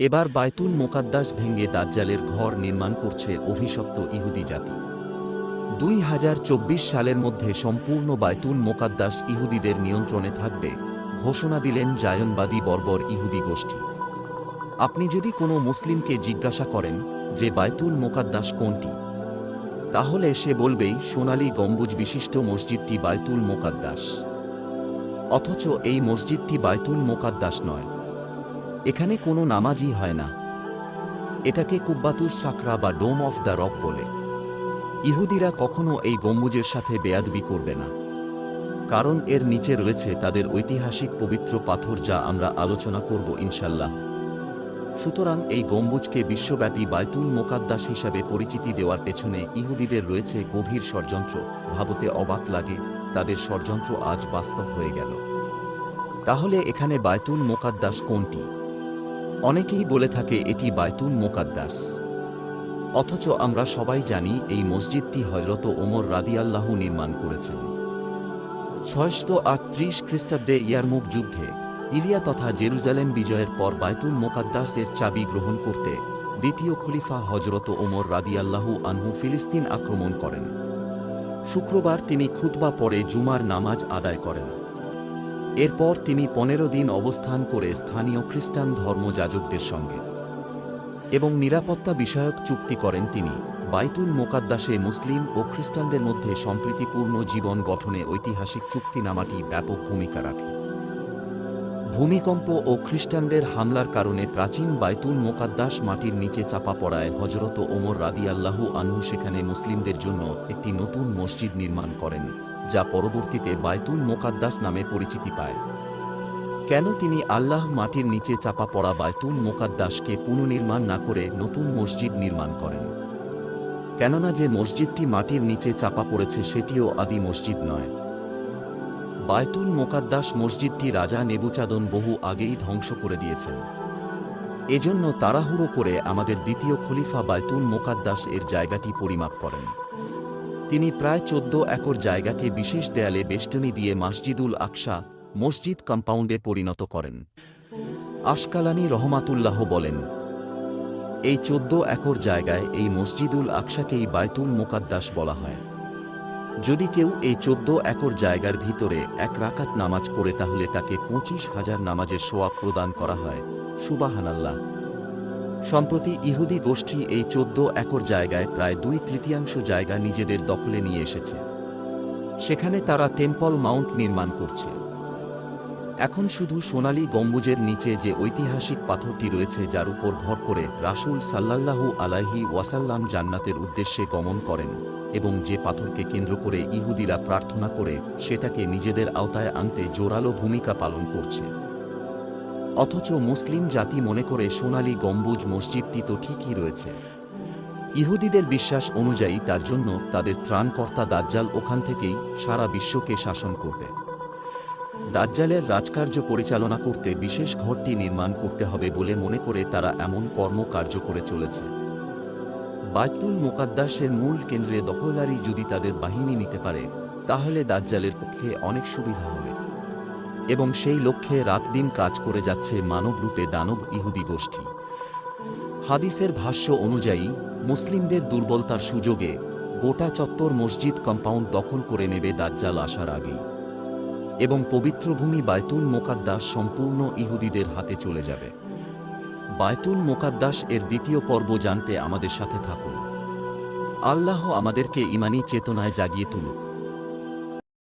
এবার বায়তুল মোকাদ্দাস ভেঙে দাজ্জালের ঘর নির্মাণ করছে অভিশপ্ত ইহুদি জাতি। দুই হাজার চব্বিশ সালের মধ্যে সম্পূর্ণ বায়তুল মোকাদ্দাস ইহুদিদের নিয়ন্ত্রণে থাকবে, ঘোষণা দিলেন জায়নবাদী বর্বর ইহুদি গোষ্ঠী। আপনি যদি কোনো মুসলিমকে জিজ্ঞাসা করেন যে বায়তুল মোকাদ্দাস কোনটি, তাহলে সে বলবেই সোনালি গম্বুজ বিশিষ্ট মসজিদটি বায়তুল মোকাদ্দাস। অথচ এই মসজিদটি বায়তুল মোকাদ্দাস নয়। এখানে কোনো নামাজই হয় না। এটাকে কুব্বাতুস সাকরা বা ডোম অফ দ্য রক বলে। ইহুদিরা কখনো এই গম্বুজের সাথে বেয়াদবি করবে না। কারণ এর নিচে রয়েছে তাদের ঐতিহাসিক পবিত্র পাথর যা আমরা আলোচনা করব ইনশাল্লাহ। সুতরাং এই গম্বুজকে বিশ্বব্যাপী বায়তুল মোকাদ্দাস হিসাবে পরিচিতি দেওয়ার পেছনে ইহুদিদের রয়েছে গভীর ষড়যন্ত্র। ভাবতে অবাক লাগে, তাদের ষড়যন্ত্র আজ বাস্তব হয়ে গেল। তাহলে এখানে বায়তুল মোকাদ্দাস কোনটি? অনেকেই বলে থাকে এটি বায়তুল মোকাদ্দাস। অথচ আমরা সবাই জানি এই মসজিদটি হজরত ওমর রাদিয়াল্লাহু নির্মাণ করেছেন। ছয়শত আটত্রিশ খ্রিস্টাব্দে ইয়ারমুক যুদ্ধে ইলিয়া তথা জেরুজালেম বিজয়ের পর বায়তুল মোকাদ্দাসের চাবি গ্রহণ করতে দ্বিতীয় খলিফা হজরত ওমর রাদিয়াল্লাহু আনহু ফিলিস্তিন আক্রমণ করেন। শুক্রবার তিনি খুতবা পরে জুমার নামাজ আদায় করেন। এরপর তিনি পনেরো দিন অবস্থান করে স্থানীয় খ্রিস্টান ধর্মযাজকদের সঙ্গে। এবং নিরাপত্তা বিষয়ক চুক্তি করেন তিনি। বাইতুল মোকাদ্দাসে মুসলিম ও খ্রিস্টানদের মধ্যে সম্প্রীতিপূর্ণ জীবন গঠনে ঐতিহাসিক চুক্তিনামাটি ব্যাপক ভূমিকা রাখে। ভূমিকম্প ও খ্রিস্টানদের হামলার কারণে প্রাচীন বাইতুল মোকাদ্দাস মাটির নিচে চাপা পড়ায় হজরত ওমর রাদিয়াল্লাহু আনহু সেখানে মুসলিমদের জন্য একটি নতুন মসজিদ নির্মাণ করেন। যা পরবর্তীতে বায়তুল মোকাদ্দাস নামে পরিচিতি পায়। কেন তিনি আল্লাহ মাটির নিচে চাপা পড়া বায়তুল মোকাদ্দাসকে পুনর্নির্মাণ না করে নতুন মসজিদ নির্মাণ করেন? কেননা যে মসজিদটি মাটির নিচে চাপা পড়েছে সেটিও আদি মসজিদ নয়। বায়তুল মোকাদ্দাস মসজিদটি রাজা নেবুচাদন বহু আগেই ধ্বংস করে দিয়েছেন। এজন্য তাড়াহুড়ো করে আমাদের দ্বিতীয় খলিফা বায়তুল মোকাদ্দাস এর জায়গাটি পরিমাপ করেন। তিনি প্রায় চোদ্দ একর জায়গাকে বিশেষ দেয়ালে বেষ্টনী দিয়ে মসজিদুল আকশা মসজিদ কম্পাউন্ডে পরিণত করেন। আশকালানি রহমাতুল্লাহ বলেন, এই চোদ্দ একর জায়গায় এই মসজিদুল আকশাকেই বায়তুল মোকাদ্দাস বলা হয়। যদি কেউ এই চোদ্দ একর জায়গার ভিতরে এক রাকাত নামাজ পড়ে তাহলে তাকে পঁচিশ হাজার নামাজের সোয়াব প্রদান করা হয়। সুবাহানাল্লাহ। সম্প্রতি ইহুদি গোষ্ঠী এই চোদ্দ একর জায়গায় প্রায় দুই তৃতীয়াংশ জায়গা নিজেদের দখলে নিয়ে এসেছে। সেখানে তারা টেম্পল মাউন্ট নির্মাণ করছে। এখন শুধু সোনালি গম্বুজের নিচে যে ঐতিহাসিক পাথরটি রয়েছে যার উপর ভর করে রাসূল সাল্লাল্লাহু আলাইহি ওয়াসাল্লাম জান্নাতের উদ্দেশ্যে গমন করেন এবং যে পাথরকে কেন্দ্র করে ইহুদিরা প্রার্থনা করে সেটাকে নিজেদের আওতায় আনতে জোরালো ভূমিকা পালন করছে। অথচ মুসলিম জাতি মনে করে সোনালী গম্বুজ মসজিদটি তো ঠিকই রয়েছে। ইহুদিদের বিশ্বাস অনুযায়ী তার জন্য তাদের ত্রাণকর্তা দাজ্জাল ওখান থেকেই সারা বিশ্বকে শাসন করবে। দাজ্জালের রাজকার্য পরিচালনা করতে বিশেষ ঘরটি নির্মাণ করতে হবে বলে মনে করে তারা এমন কর্মকার্য করে চলেছে। বায়তুল মোকাদ্দাসের মূল কেন্দ্রে দখলদারি যদি তাদের বাহিনী নিতে পারে, তাহলে দাজ্জালের পক্ষে অনেক সুবিধা হবে। এবং সেই লক্ষ্যে রাত দিন কাজ করে যাচ্ছে মানবরূপে দানব ইহুদি গোষ্ঠী। হাদিসের ভাষ্য অনুযায়ী, মুসলিমদের দুর্বলতার সুযোগে গোটা চত্বর মসজিদ কম্পাউন্ড দখল করে নেবে দাজ্জাল আসার আগেই এবং পবিত্র ভূমি বায়তুল মোকাদ্দাস সম্পূর্ণ ইহুদিদের হাতে চলে যাবে। বায়তুল মোকাদ্দাস এর দ্বিতীয় পর্ব জানতে আমাদের সাথে থাকুন। আল্লাহ আমাদেরকে ইমানি চেতনায় জাগিয়ে তুলুক।